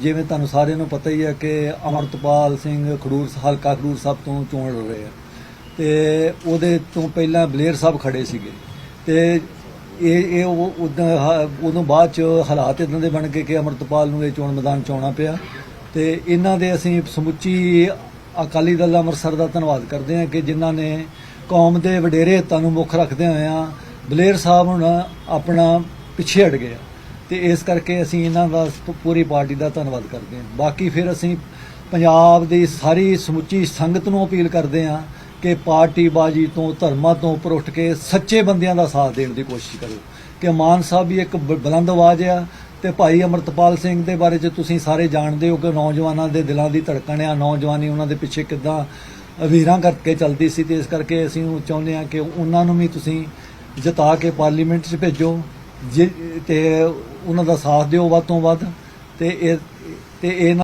ਜਿਵੇਂ ਤੁਹਾਨੂੰ ਸਾਰਿਆਂ ਨੂੰ ਪਤਾ ਹੀ ਹੈ ਕਿ ਅਮਰਤਪਾਲ ਸਿੰਘ ਖਡੂਰ ਹਲਕਾ ਖਡੂਰ ਸਾਹਿਬ ਤੋਂ ਚੋਣ ਲੜ ਰਹੇ ਆ। ਤੇ ਉਹਦੇ ਤੋਂ ਪਹਿਲਾਂ ਬਲੇਰ ਸਾਹਿਬ ਖੜੇ ਸੀਗੇ। ਤੇ ਇਹ ਇਹ ਉਹ ਉਦੋਂ ਉਦੋਂ ਬਾਅਦ ਚ ਹਾਲਾਤ ਇਦਾਂ ਦੇ ਬਣ ਗਏ ਕਿ ਅਮਰਤਪਾਲ ਨੂੰ ਇਹ ਚੋਣ ਮੈਦਾਨ ਚ ਆਉਣਾ ਪਿਆ। ਤੇ ਇਹਨਾਂ ਦੇ ਅਸੀਂ ਸਮੁੱਚੀ ਅਕਾਲੀ ਦਲ ਅੰਮ੍ਰਿਤਸਰ ਦਾ ਧੰਨਵਾਦ ਕਰਦੇ ਹਾਂ ਕਿ ਜਿਨ੍ਹਾਂ ਨੇ ਕੌਮ ਦੇ ਵਡੇਰੇ ਹਿੱਤਾਂ ਨੂੰ ਮੁੱਖ ਰੱਖਦੇ ਹੋਏ ਹੋਇਆਂ ਬਲੇਰ ਸਾਹਿਬ ਹੁਣ ਆਪਣਾ ਪਿੱਛੇ ਹਟ ਗਏ ਆ। ਤੇ ਇਸ ਕਰਕੇ ਅਸੀਂ ਇਹਨਾਂ ਦਾ ਪੂਰੀ ਪਾਰਟੀ ਦਾ ਧੰਨਵਾਦ ਕਰਦੇ ਹਾਂ। ਬਾਕੀ ਫਿਰ ਅਸੀਂ ਪੰਜਾਬ ਦੀ ਸਾਰੀ ਸਮੁੱਚੀ ਸੰਗਤ ਨੂੰ ਅਪੀਲ ਕਰਦੇ ਹਾਂ ਕਿ ਪਾਰਟੀ ਬਾਜੀ ਤੋਂ, ਧਰਮਾਂ ਤੋਂ ਉੱਪਰ ਉੱਠ ਕੇ ਸੱਚੇ ਬੰਦਿਆਂ ਦਾ ਸਾਥ ਦੇਣ ਦੀ ਕੋਸ਼ਿਸ਼ ਕਰੋ। ਕਿ ਮਾਨ ਸਾਹਿਬ ਵੀ ਇੱਕ ਬ- ਬੁਲੰਦ ਆਵਾਜ਼ ਆ ਤੇ ਭਾਈ ਅਮਰਤਪਾਲ ਸਿੰਘ ਦੇ ਬਾਰੇ ਚ ਤੁਸੀਂ ਸਾਰੇ ਜਾਣਦੇ ਹੋ ਕਿ ਨੌਜਵਾਨਾਂ ਦੇ ਦਿਲਾਂ ਦੀ ਧੜਕਣ ਆ, ਨੌਜਵਾਨੀ ਉਹਨਾਂ ਦੇ ਪਿੱਛੇ ਕਿੱਦਾਂ ਵੀਰਾਂ ਕਰਕੇ ਚੱਲਦੀ ਸੀ ਤੇ ਇਸ ਕਰਕੇ ਅਸੀਂ ਉਹ ਚਾਹੁੰਦੇ ਹਾਂ ਕਿ ਉਹਨਾਂ ਨੂੰ ਵੀ ਤੁਸੀਂ ਜਿਤਾ ਕੇ ਪਾਰਲੀਮੈਂਟ 'ਚ ਭੇਜੋ। ਜੇ- ਤੇ ਉਹਨਾਂ ਦਾ ਸਾਥ ਦਿਓ ਵੱਧ ਤੋਂ ਵੱਧ ਤੇ ਇਹ ਤੇ ਇਹ